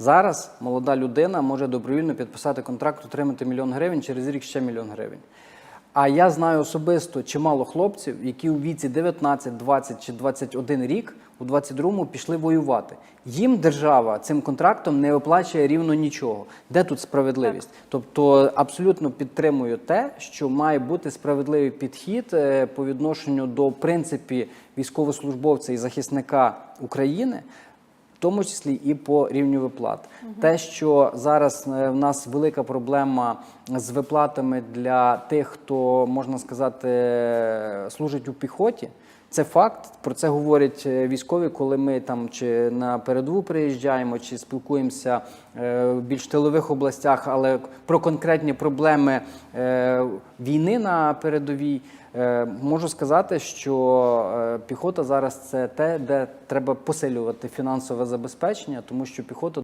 Зараз молода людина може добровільно підписати контракт, отримати мільйон гривень, через рік ще мільйон гривень. А я знаю особисто чимало хлопців, які у віці 19, 20 чи 21 рік у 22-му пішли воювати. Їм держава цим контрактом не оплачує рівно нічого. Де тут справедливість? Тобто абсолютно підтримую те, що має бути справедливий підхід е, по відношенню до принципі військовослужбовця і захисника України. Тому числі і по рівню виплат. Те, що зараз е, в нас велика проблема з виплатами для тих, хто можна сказати служить у піхоті. Це факт. Про це говорять е, військові, коли ми там чи на передову приїжджаємо, чи спілкуємося е, в більш тилових областях, але про конкретні проблеми війни на передовій. Можу сказати, що піхота зараз це те, де треба посилювати фінансове забезпечення, тому що піхота